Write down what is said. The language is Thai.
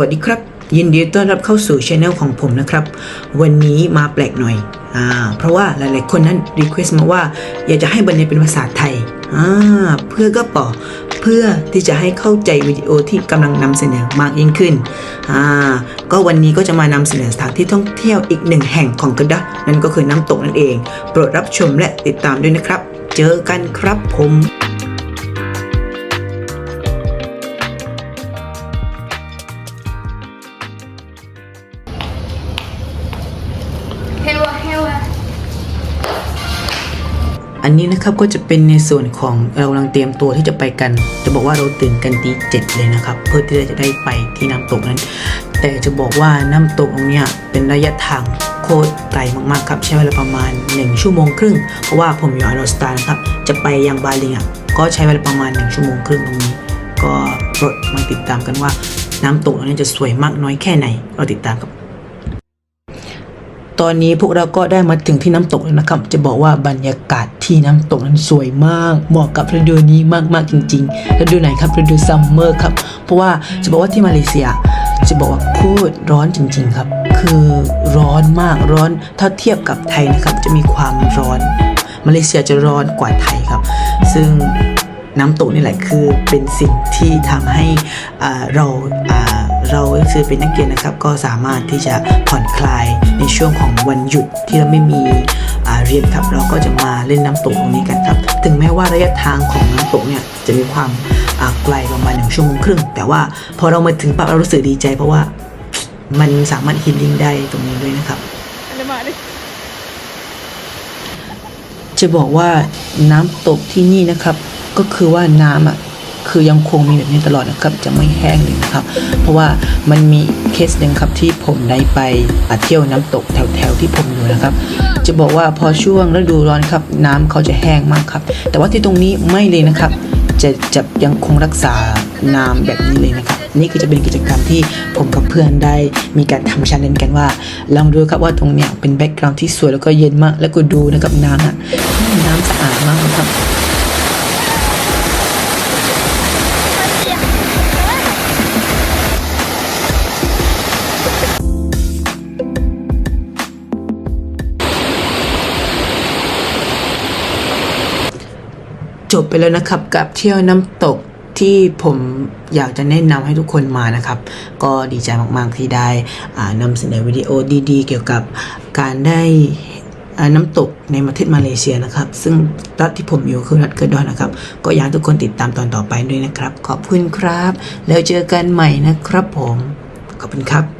วัสดีครับ ยินดีต้อนรับเข้าสู่ช anel ของผมนะครับ วันนี้มาแปลกหน่อยอ่าเพราะว่าหลายๆคนนั้นรีเควสต์มาว่า อยากจะให้บรรยายเป็นภาษาไทยอ่าเพื่อก็ปอเพื่อที่จะให้เข้าใจวิดีโอที่กำลังนำเสนอมากยิ่งขึ้นอ่าก็วันนี้ก็จะมานำเสนอสถานที่ท่องเที่ยวอีกหนึ่งแห่งของกระดะนั่นก็คือน้ำตกนั่นเอง โปรดรับชมและติดตามด้วยนะครับ เจอกันครับผม อันนี้นะครับก็จะเป็นในส่วนของเรากำลังเตรียมตัวที่จะไปกัน จะบอกว่าเราตื่นกันตีเจ็ดเลยนะครับ เพื่อที่จะได้ไปที่น้ำตกนั้น แต่จะบอกว่าน้ำตกตรงเนี้ยเป็นระยะทางโคตรไกลมากๆครับ ใช้เวลาประมาณ 1 ชั่วโมงครึ่ง เพราะว่าผมอยู่อานอสตานะครับ จะไปยังบาลิงอะก็ใช้เวลาประมาณ 1 ชั่วโมงครึ่งตรงนี้ ก็โปรดมาติดตามกันว่า น้ำตกนั้นจะสวยมากน้อยแค่ไหนเราติดตามครับ ตอนนี้พวกเราก็ได้มาถึงที่น้ำตกแล้วนะครับ จะบอกว่าบรรยากาศที่น้ำตกนั้นสวยมาก เหมาะกับฤดูนี้มากๆจริงๆฤดูไหนครับฤดูซัมเมอร์ครับ เพราะว่าจะบอกว่าที่มาเลเซีย จะบอกว่าโคตรร้อนจริง ๆครับ คือร้อนมากร้อนถ้าเทียบกับไทยนะครับ จะมีความร้อน มาเลเซียจะร้อนกว่าไทยครับ ซึ่ง น้ำตกนี่แหละคือเป็นสิ่งที่ทำให้อ่าเราอ่าเราก็คือเป็นนักเรียนนะครับ ก็สามารถที่จะผ่อนคลายในช่วงของวันหยุดที่เราไม่มีอ่าเรียนครับ เราก็จะมาเล่นน้ำตกตรงนี้กันครับ ถึงแม้ว่าระยะทางของน้ำตกเนี่ยจะมีความอ่าไกลประมาณหนึ่งชั่วโมงครึ่ง แต่ว่าพอเรามาถึงปั๊บเรารู้สึกดีใจเพราะว่ามันสามารถฮิลลิ่งได้ตรงนี้ด้วยนะครับอันนี้มาดิจะบอกว่าน้ำตกที่นี่นะครับ ก็คือว่าน้ำอะคือยังคงมีแบบนี้ตลอดนะครับจะไม่แห้งเลยนะครับ เพราะว่ามันมีเคสหนึ่งครับที่ผมได้ไปอะเที่ยวน้ำตกแถวๆที่ผมอยู่นะครับ จะบอกว่าพอช่วงฤดูร้อนครับ น้ำเขาจะแห้งมากครับ แต่ว่าที่ตรงนี้ไม่เลยนะครับ จะจะยังคงรักษาน้ำแบบนี้เลยนะครับ นี่คือจะเป็นกิจกรรมที่ผมกับเพื่อนได้มีการทำชันเลนกันว่า ลองดูครับว่าตรงเนี้ยเป็นแบ็กกราวด์ที่สวยแล้วก็เย็นมากแล้วก็ดูนะครับน้ำอะ จบไปแล้วนะครับ กับเที่ยวน้ำตกที่ผมอยากจะแนะนำให้ทุกคนมานะครับ ก็ดีใจมากๆที่ได้นำเสนอวิดีโอดีๆ เกี่ยวกับการได้น้ำตกในประเทศมาเลเซียนะครับ ซึ่งรัฐที่ผมอยู่คือรัฐเกอร์ดอนนะครับ ก็อยากให้ทุกคนติดตามตอนต่อไปด้วยนะครับ ขอบคุณครับ แล้วเจอกันใหม่นะครับผม ขอบคุณครับ